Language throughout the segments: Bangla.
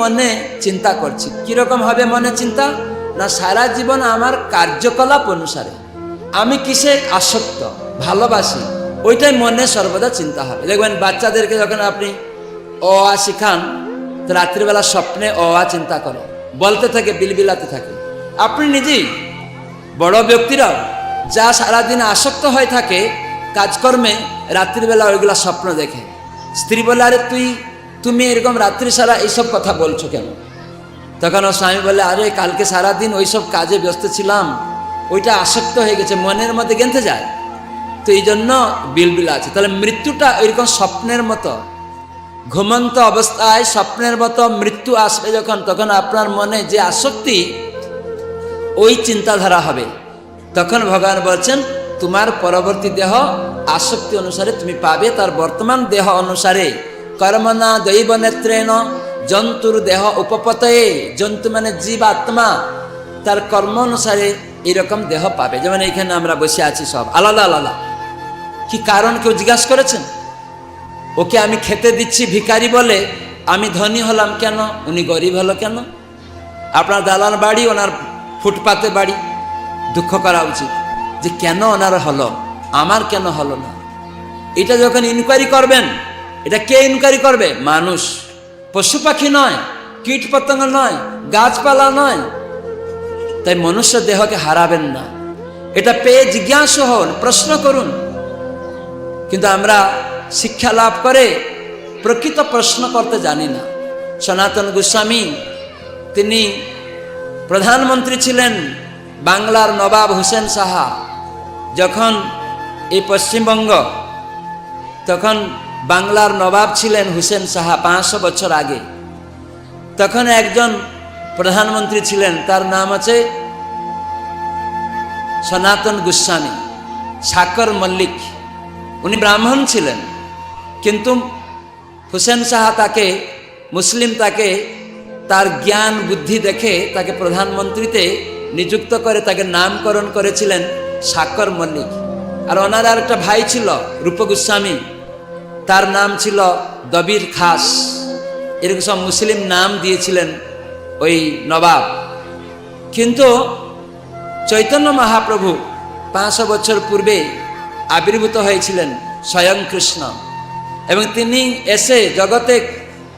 মনে চিন্তা করছি। কীরকম হবে মনে চিন্তা? না সারা জীবন আমার কার্যকলাপ অনুসারে। আমি কিসে আসক্ত, ভালোবাসি, ওইটাই মনে সর্বদা চিন্তা হবে। দেখবেন বাচ্চাদেরকে যখন আপনি অ আ শিখান রাত্রিবেলা স্বপ্নে অ আ চিন্তা করে। বলতে থাকে, বিলবিলাতে থাকে। আপনি নিজেই বড় ব্যক্তিরাও, যা সারাদিন আসক্ত হয়ে থাকে, কাজকর্মে রাত্রিবেলা ওইগুলা স্বপ্ন দেখে। স্ত্রী বলে, আরে তুই তুমি এরকম রাত্রি সারা এইসব কথা বলছো কেন? তখন ওর স্বামী বলে আরে, কালকে সারাদিন ওইসব কাজে ব্যস্ত ছিলাম। ওইটা আসক্ত হয়ে গেছে, মনের মধ্যে গেঁথে যায়। তো এই জন্য বিলবিল আছে। তাহলে মৃত্যুটা ওইরকম স্বপ্নের মতো। ঘুমন্ত অবস্থায় স্বপ্নের মতো মৃত্যু আসবে যখন, তখন আপনার মনে যে আসক্তি, ওই চিন্তাধারা হবে। তখন ভগবান বলছেন, তোমার পরবর্তী দেহ আসক্তি অনুসারে তুমি পাবে, তার বর্তমান দেহ অনুসারে। কর্মনা দৈব নেত্রেণ, জন্তুর দেহ উপপতয়ে জন্তু মানে জীব আত্মা। তার কর্ম অনুসারে এরকম দেহ পাবে। যেমন এইখানে আমরা বসে আছি সব। আলাদা আলাদা কি কারণ কেউ জিজ্ঞাসা করেছেন? ওকে আমি খেতে দিচ্ছি ভিখারি বলে, আমি ধনী হলাম কেন? উনি গরিব হলো কেন? আপনার দালান বাড়ি, ওনার ফুটপাতে বাড়ি। দুঃখ করা উচিত যে কেন ওনার হলো? আমার কেন হলো না? এটা যখন ইনকোয়ারি করবেন এটা কে ইনকোয়ারি করবে? মানুষ। পশু পাখি নয়, কীট পতঙ্গ নয়, গাছপালা নয়। তাই মনুষ্য দেহকে হারাবেন না। এটা পেয়ে জিজ্ঞাসা হন, প্রশ্ন করুন। কিন্তু আমরা শিক্ষা লাভ করে প্রকৃত প্রশ্ন করতে জানি না। সনাতন গোস্বামী, তিনি প্রধানমন্ত্রী ছিলেন বাংলার নবাব হোসেন সাহা। যখন এই পশ্চিমবঙ্গ, তখন বাংলার নবাব ছিলেন হুসেন সাহা পাঁচশো বছর আগে। তখন একজন প্রধানমন্ত্রী ছিলেন, তার নাম আছে সনাতন গোস্বামী, সাকর মল্লিক। উনি ব্রাহ্মণ ছিলেন, কিন্তু হুসেন সাহা তাকে, মুসলিম তাকে, তার জ্ঞান, বুদ্ধি দেখে তাকে প্রধানমন্ত্রীতে নিযুক্ত করে তাকে নামকরণ করেছিলেন সাকর মল্লিক। আর ওনার আর একটা ভাই ছিল রূপ গোস্বামী তার নাম ছিল দবির খাস। এরকম সব মুসলিম নাম দিয়েছিলেন ওই নবাব। কিন্তু চৈতন্য মহাপ্রভু পাঁচশো বছর পূর্বে আবির্ভূত হয়েছিলেন স্বয়ং কৃষ্ণ। এবং তিনি এসে জগতে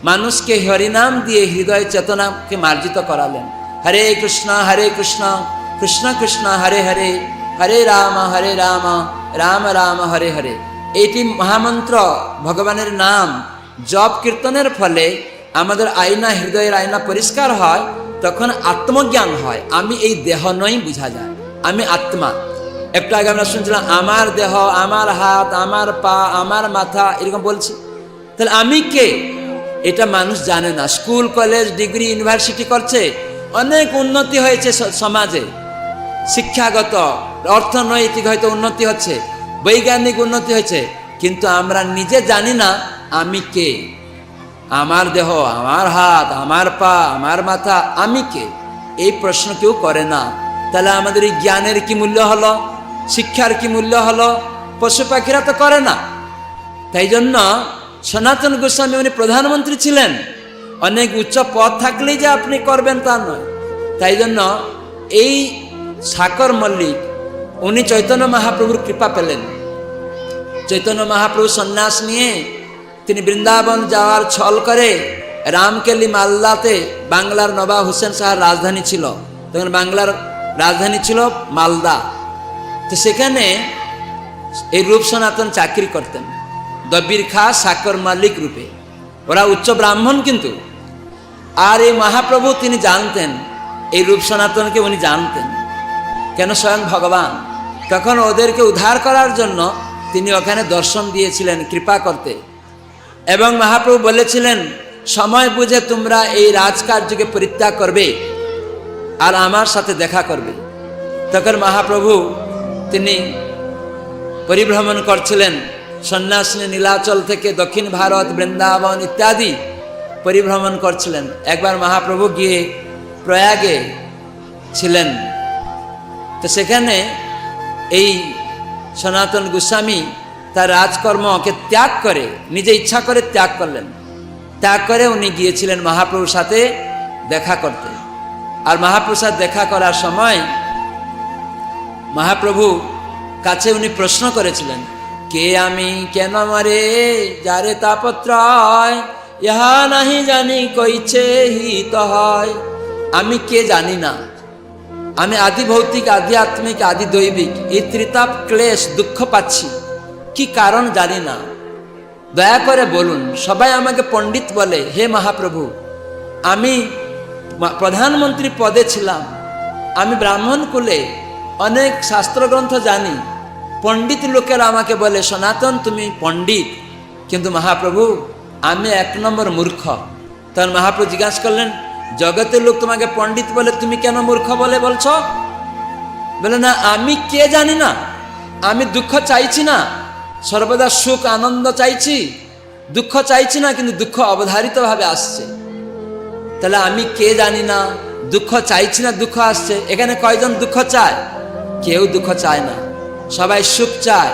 মানুষকে হরিনাম দিয়ে হৃদয় চেতনাকে মার্জিত করালেন। হরে কৃষ্ণ হরে কৃষ্ণ কৃষ্ণ কৃষ্ণ, হরে হরে হরে রাম হরে রাম রাম রাম, হরে হরে। এইটি মহামন্ত্র, ভগবানের নাম। জপ কীর্তনের ফলে আমাদের আয়না, হৃদয়ের আয়না পরিষ্কার হয়, তখন আত্মজ্ঞান হয়। আমি এই দেহ নই বোঝা যায়। আমি আত্মা। একটু আগে আমরা শুনছিলাম, আমার দেহ, আমার হাত, আমার পা, আমার মাথা, এরকম বলছি। তাহলে আমি কে? এটা মানুষ জানে না। স্কুল, কলেজ, ডিগ্রি, ইউনিভার্সিটি করছে, অনেক উন্নতি হয়েছে সমাজে। শিক্ষাগত অর্থনৈতিক হয়তো উন্নতি হচ্ছে। বৈজ্ঞানিক উন্নতি হয়েছে, কিন্তু আমরা নিজে জানি না আমি কে। আমার দেহ, আমার হাত, আমার পা, আমার মাথা, আমি কে? এই প্রশ্ন কেউ করে না। তাহলে আমাদের এই জ্ঞানের কি মূল্য হলো? শিক্ষার কি মূল্য হলো? পশু পাখিরা তো করে না। তাই জন্য সনাতন গোস্বামী উনি প্রধানমন্ত্রী ছিলেন। অনেক উচ্চ পদ থাকলেই যে আপনি করবেন তা নয়। তাই জন্য এই সাকর মল্লিক উনি চৈতন্য মহাপ্রভুর কৃপা পেলেন। চৈতন্য মহাপ্রভু সন্ন্যাস নিয়ে তিনি বৃন্দাবন যাওয়ার ছল করে রামকেলি মালদাতে বাংলার নবাব হোসেন শাহর রাজধানী ছিল। তখন বাংলার রাজধানী ছিল মালদা। তো সেখানে এই রূপ সনাতন চাকরি করতেন দবির খা সাকর মালিক রূপে। ওরা উচ্চ ব্রাহ্মণ কিন্তু। আর এই মহাপ্রভু তিনি জানতেন, এই রূপ সনাতনকে উনি জানতেন। কেন স্বয়ং ভগবান? তখন ওদেরকে উদ্ধার করার জন্য তিনি ওখানে দর্শন দিয়েছিলেন, কৃপা করতে। এবং মহাপ্রভু বলেছিলেন, সময় বুঝে তোমরা এই রাজকার্যকে পরিত্যাগ করবে আর আমার সাথে দেখা করবে। তখন মহাপ্রভু তিনি পরিভ্রমণ করছিলেন, সন্ন্যাসিনী নীলাচল থেকে দক্ষিণ ভারত, বৃন্দাবন ইত্যাদি পরিভ্রমণ করছিলেন। একবার মহাপ্রভু গিয়ে প্রয়াগে ছিলেন। তো সেখানে এই সনাতন গোস্বামী তার রাজকর্মকে ত্যাগ করে, নিজে ইচ্ছা করে ত্যাগ করলেন। ত্যাগ করে উনি গিয়েছিলেন মহাপ্রভুর সাথে দেখা করতে। আর মহাপ্রভুর সাথে দেখা করার সময় মহাপ্রভু কাছে উনি প্রশ্ন করেছিলেন, কে আমি? কেন মরে যারে তাপত্রয়? ইহা নাহি জানি কইছে হিত হয়। আমি কে জানি না। আমি আদি ভৌতিক, আদি আত্মিক, আদি দৈবিক, এই ত্রিতাপ, ক্লেশ, দুঃখ পাচ্ছি। কি কারণ জানি না। দয়া করে বলুন, সবাই আমাকে পণ্ডিত বলে, হে মহাপ্রভু, আমি প্রধানমন্ত্রী পদে ছিলাম। আমি ব্রাহ্মণ কুলে অনেক শাস্ত্রগ্রন্থ জানি। পণ্ডিত লোকেরা আমাকে বলে, সনাতন, তুমি পণ্ডিত। কিন্তু মহাপ্রভু, আমি এক নম্বর মূর্খ। তখন মহাপ্রভু জিজ্ঞাসা করলেন জগতের লোক তোমাকে পণ্ডিত বলে তুমি কেন মূর্খ বলে বলছো? বলে না, আমি কে জানি না। আমি দুঃখ চাইছি না। সর্বদা সুখ, আনন্দ চাইছি। দুঃখ চাইছি না, কিন্তু দুঃখ অবধারিতভাবে আসছে। তাহলে আমি কে জানি না? দুঃখ চাইছি না, দুঃখ আসছে। এখানে কয়জন দুঃখ চায়? কেউ দুঃখ চায় না। সবাই সুখ চায়।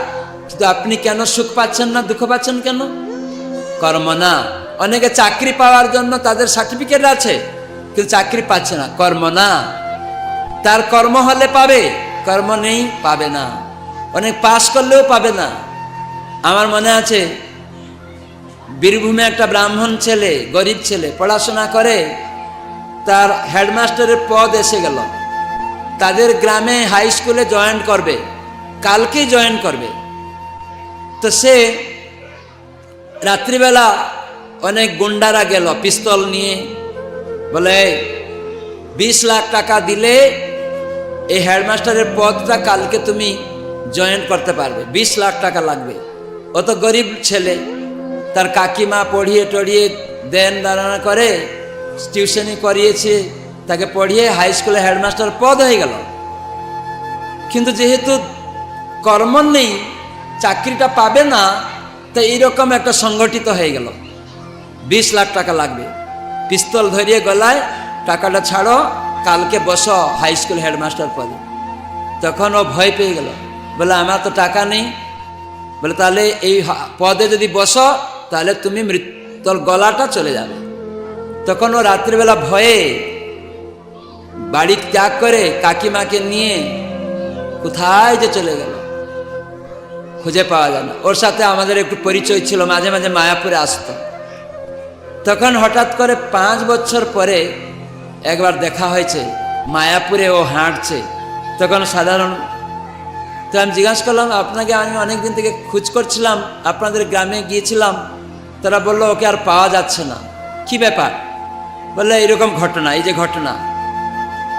কিন্তু আপনি কেন সুখ পাচ্ছেন না, দুঃখ পাচ্ছেন কেন? কর্ম না। অনেকে চাকরি পাওয়ার জন্য তাদের সার্টিফিকেট আছে। কিন্তু চাকরি পাচ্ছে না, কর্ম না। তার কর্ম হলে পাবে, কর্ম নেই, পাবে না। অনেক পাশ করলেও পাবে না। আমার মনে আছে, বীরভূমে একটা ব্রাহ্মণ ছেলে, গরিব ছেলে, পড়াশোনা করে, তার হেডমাস্টারের পদ এসে গেল। তাদের গ্রামে হাই স্কুলে জয়েন করবে, কালকেই জয়েন করবে। তো সে রাত্রিবেলা অনেক গুন্ডারা গেল, পিস্তল নিয়ে বলে, বিশ লাখ টাকা দিলে এই হেডমাস্টারের পদটা কালকে তুমি জয়েন করতে পারবে। বিশ লাখ টাকা লাগবে। অত গরিব ছেলে। তার কাকিমা পড়িয়ে টড়িয়ে দেন দাঁড়ানো করে টিউশনি করিয়েছে। তাকে পড়িয়ে হাই স্কুলে হেডমাস্টার পদ হয়ে গেল। কিন্তু যেহেতু কর্ম নেই, চাকরিটা পাবে না তো এইরকম একটা সংগঠিত হয়ে গেল। বিশ লাখ টাকা লাগবে। পিস্তল ধরিয়ে গলায়, টাকাটা ছাড়ো, কালকে বসো হাই স্কুল হেডমাস্টার পদে। তখন ও ভয় পেয়ে গেল। বলে, আমার তো টাকা নেই। বলে, তাহলে এই পদে যদি বসো, তাহলে তুমি মৃত্যুর গলাটা চলে যাবে। তখন ও রাত্রিবেলা ভয়ে বাড়ি ত্যাগ করে কাকিমাকে নিয়ে কোথায় যে চলে গেল, খুঁজে পাওয়া যায় না। ওর সাথে আমাদের একটু পরিচয় ছিল, মাঝে মাঝে মায়াপুরে আসতো। তখন হঠাৎ করে পাঁচ বছর পরে একবার দেখা হয়েছে, মায়াপুরে ও হাঁটছে। তখন সাধারণ, তো আমি জিজ্ঞাসা করলাম, আপনাকে আমি অনেক দিন থেকে খোঁজ করছিলাম, আপনাদের গ্রামে গিয়েছিলাম। তারা বলল, ওকে আর পাওয়া যাচ্ছে না। কি ব্যাপার? বললে এরকম ঘটনা, এই যে ঘটনা।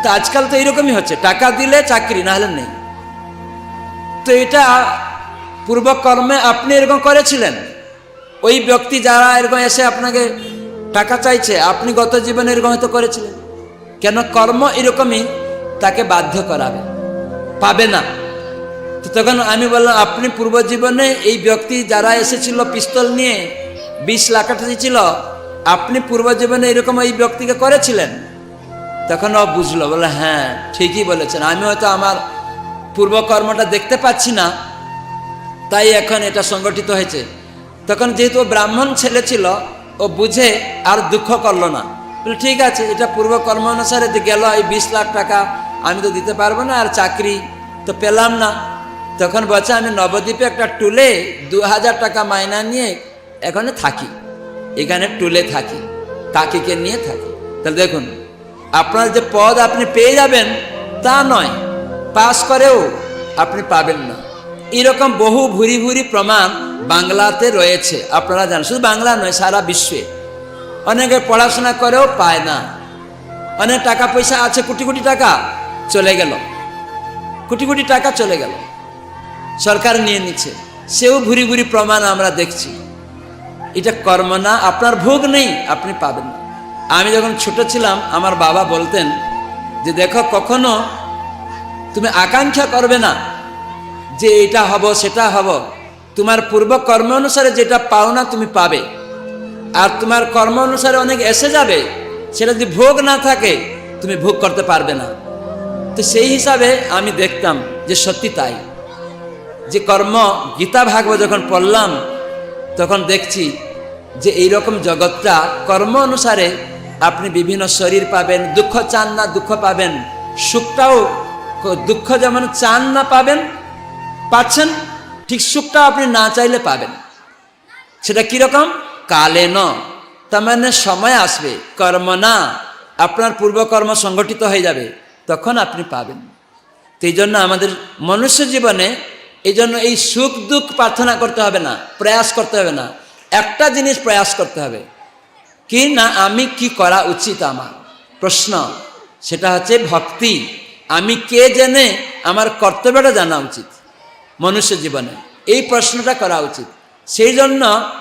তো আজকাল তো এইরকমই হচ্ছে, টাকা দিলে চাকরি না হলে নেই। তো এটা পূর্বকর্মে আপনি এরকম করেছিলেন? ওই ব্যক্তি যারা এরকম এসে আপনাকে টাকা চাইছে, আপনি গত জীবনে এরকম হয়তো করেছিলেন। কেন কর্ম এরকমই তাকে বাধ্য করাবে। পাবে না। তো তখন আমি বললাম, আপনি পূর্ব জীবনে এই ব্যক্তি যারা এসেছিল পিস্তল নিয়ে, বিশ লাখ দিয়েছিল, আপনি পূর্ব জীবনে এরকম এই ব্যক্তিকে করেছিলেন? তখন ও বুঝলো বলে হ্যাঁ ঠিকই বলেছেন। আমি হয়তো আমার পূর্বকর্মটা দেখতে পাচ্ছি না, তাই এখন এটা সংগঠিত হয়েছে। তখন যেহেতু ব্রাহ্মণ ছেলে ছিল ও বুঝে আর দুঃখ করল না। বলে, ঠিক আছে, এটা পূর্ব কর্ম অনুসারে গেল, এই বিশ লাখ টাকা আমি তো দিতে পারব না, আর চাকরি তো পেলাম না। তখন বলছে, আমি নবদ্বীপে একটা টুলে দু হাজার টাকা মাইনা নিয়ে এখানে থাকি। এখানে টুলে থাকি, কাকিকে নিয়ে থাকি। তাহলে দেখুন, আপনার যে পদ আপনি পেয়ে যাবেন তা নয়, পাস করেও আপনি পাবেন না। এরকম বহু ভুরি ভুরি প্রমাণ বাংলাতে রয়েছে। আপনারা জানেন, শুধু বাংলা নয়, সারা বিশ্বে। অনেকে পড়াশোনা করেও পায় না। অনেক টাকা পয়সা আছে, কোটি কোটি টাকা চলে গেল। কোটি কোটি টাকা চলে গেল। সরকার নিয়ে নিচ্ছে। সেও ভুরি ভুরি প্রমাণ আমরা দেখছি। এটা কর্ম না, আপনার ভোগ নেই, আপনি পাবেন না। আমি যখন ছোট ছিলাম, আমার বাবা বলতেন যে, দেখো, কখনো তুমি আকাঙ্ক্ষা করবে না যে এটা হব, সেটা হব। তোমার পূর্ব কর্ম অনুসারে যেটা পাও না তুমি পাবে। আর তোমার কর্ম অনুসারে অনেক এসে যাবে, সেটা যদি ভোগ না থাকে, তুমি ভোগ করতে পারবে না। তো সেই হিসাবে আমি দেখতাম যে সত্যি তাই। যে কর্ম গীতা ভাগবত যখন পড়লাম, তখন দেখছি যে এই রকম জগৎটা কর্ম অনুসারে আপনি বিভিন্ন শরীর পাবেন, দুঃখ চান না, দুঃখ পাবেন। সুখটাও দুঃখ যেমন চান না পাবেন পাচ্ছেন? ঠিক সুখটা আপনি না চাইলে পাবেন। সেটা কীরকম? কালে ন। তার মানে সময় আসবে, কর্ম না। আপনার পূর্বকর্ম সংগঠিত হয়ে যাবে, তখন আপনি পাবেন। তো এই জন্য আমাদের মনুষ্য জীবনে এই জন্য এই সুখ দুঃখ প্রার্থনা করতে হবে না, প্রয়াস করতে হবে না। একটা জিনিস প্রয়াস করতে হবে। কি না আমি কি করা উচিত আমার? প্রশ্ন। সেটা হচ্ছে ভক্তি। আমি কে জেনে আমার কর্তব্যটা জানা উচিত? মনুষ্য জীবনে। এই প্রশ্নটা করা উচিত। সেই জন্য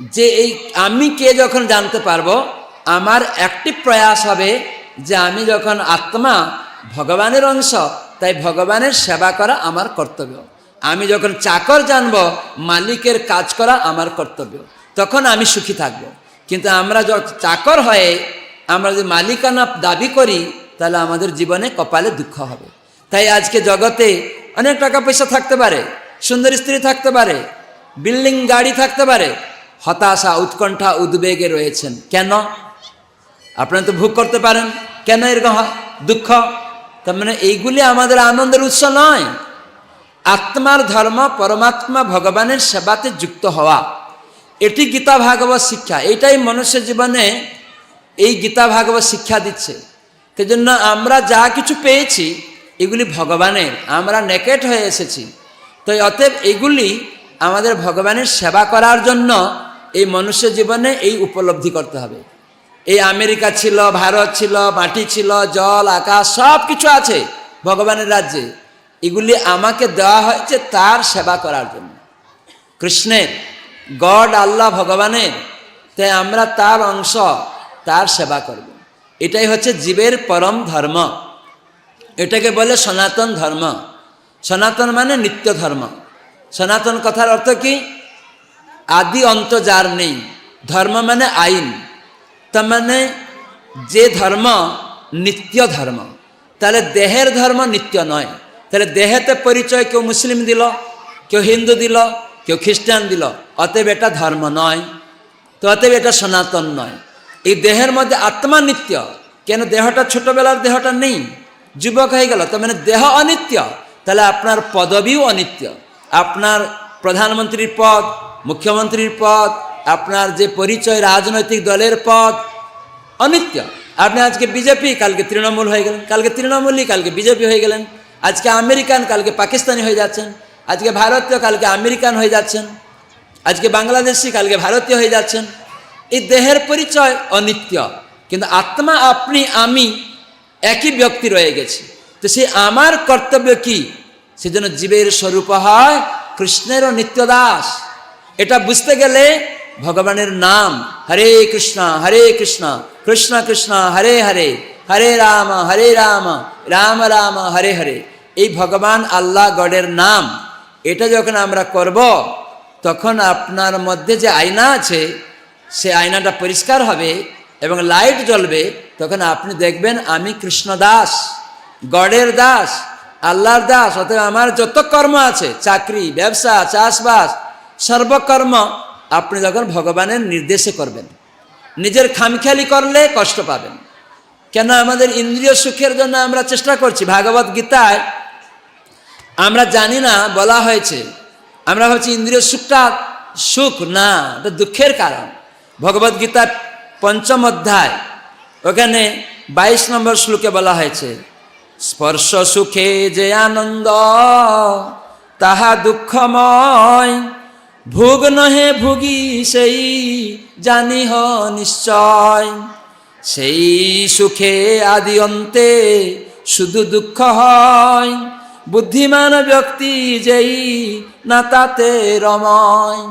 যে এই আমি কে যখন জানতে পারব, আমার একটি প্রয়াস হবে যে আমি যখন আত্মা ভগবানের অংশ, তাই ভগবানের সেবা করা আমার কর্তব্য। আমি যখন চাকর জানব, মালিকের কাজ করা আমার কর্তব্য। তখন আমি সুখী থাকব। কিন্তু আমরা চাকর হয়ে আমরা যদি মালিকানা দাবি করি, তাহলে আমাদের জীবনে কপালে দুঃখ হবে। তাই আজকে জগতে অনেক টাকা পয়সা থাকতে পারে, সুন্দর স্ত্রী থাকতে পারে, বিল্ডিং, গাড়ি থাকতে পারে, হতাশা, উৎকণ্ঠা, উদ্বেগে রয়েছেন। কেন? আপনারা তো ভোগ করতে পারেন। কেন এরকম দুঃখ? তার মানে এইগুলি আমাদের আনন্দের উৎস নয়। আত্মার ধর্ম, পরমাত্মা, ভগবানের সেবাতে যুক্ত হওয়া। এটি গীতা ভাগবত শিক্ষা। এটাই মনুষ্য জীবনে এই গীতা ভাগবত শিক্ষা দিচ্ছে। সেই জন্য আমরা যা কিছু পেয়েছি এগুলি ভগবানের, আমরা নেকেট হয়ে এসেছি। তো অতএব এগুলি আমাদের ভগবানের সেবা করার জন্য এই মনুষ্য জীবনে এই উপলব্ধি করতে হবে। এই আমেরিকা ছিল, ভারত ছিল, মাটি ছিল, জল, আকাশ সব কিছু আছে ভগবানের রাজ্যে। এগুলি আমাকে দেওয়া হয়েছে তার সেবা করার জন্য। কৃষ্ণের, গড, আল্লাহ, ভগবানের, তাই আমরা তার অংশ, তার সেবা করব। এটাই হচ্ছে জীবের পরম ধর্ম। এটাকে বলে সনাতন ধর্ম। সনাতন মানে নিত্য ধর্ম। সনাতন কথার অর্থ কি? আদি অন্ত যার নেই। ধর্ম মানে আইন। তার মানে যে ধর্ম নিত্য ধর্ম। তাহলে দেহের ধর্ম নিত্য নয়। তাহলে দেহেতে পরিচয় কেউ মুসলিম দিল, কেউ হিন্দু দিল, কেউ খ্রিস্টান দিল। অতএব এটা ধর্ম নয়। তো অতএব এটা সনাতন নয়। এই দেহের মধ্যে আত্মা নিত্য। কেন দেহটা ছোটবেলার দেহটা নেই? যুবক হয়ে গেল, তার মানে দেহ অনিত্য। তাহলে আপনার পদবীও অনিত্য। আপনার প্রধানমন্ত্রীর পদ, মুখ্যমন্ত্রীর পদ, আপনার যে পরিচয় রাজনৈতিক দলের পদ, অনিত্য। আপনি আজকে বিজেপি, কালকে তৃণমূল হয়ে গেলেন। কালকে তৃণমূলই, কালকে বিজেপি হয়ে গেলেন। আজকে আমেরিকান, কালকে পাকিস্তানি হয়ে যাচ্ছেন। আজকে ভারতীয়, কালকে আমেরিকান হয়ে যাচ্ছেন। আজকে বাংলাদেশি, কালকে ভারতীয় হয়ে যাচ্ছেন। এই দেহের পরিচয় অনিত্য। কিন্তু আত্মা আপনি, আমি একই ব্যক্তি রয়ে গেছি। তো সেই আমার কর্তব্য কি? সেজন্য জীবের স্বরূপ হয়, কৃষ্ণেরও নিত্য দাস এটা বুঝতে গেলে ভগবানের নাম, হরে কৃষ্ণ হরে কৃষ্ণ কৃষ্ণ কৃষ্ণ, হরে হরে হরে রাম হরে রাম রাম রাম, হরে হরে। এই ভগবান আল্লাহ গডের নাম, এটা যখন আমরা করব, তখন আপনার মধ্যে যে আয়না আছে, সে আয়নাটা পরিষ্কার হবে এবং লাইট জ্বলবে, তখন আপনি দেখবেন আমি কৃষ্ণ দাস, গডের দাস, আল্লাহর দাস, অতএব আমার যত কর্ম আছে, চাকরি, ব্যবসা, চাষবাস, সর্বকর্ম আপনি যখন ভগবানের নির্দেশে করবেন, নিজের খামখেয়ালি করলে কষ্ট পাবেন। কেন আমাদের ইন্দ্রিয় সুখের জন্য আমরা চেষ্টা করছি? ভাগবত গীতায় আমরা জানি না, বলা হয়েছে, আমরা ভাবছি ইন্দ্রিয় সুখটা সুখ না, এটা দুঃখের কারণ। ভগবত গীতার পঞ্চম অধ্যায়। ওখানে বাইশ নম্বর শ্লোকে বলা হয়েছে, স্পর্শ সুখে যে আনন্দ, তাহা দুঃখময়। ভোগ নহে ভুগি সেই, জানিহ নিশ্চয়। সেই সুখে আদি অন্তে শুধু দুঃখ হয়। বুদ্ধিমান ব্যক্তি যেই না তাতে রময়।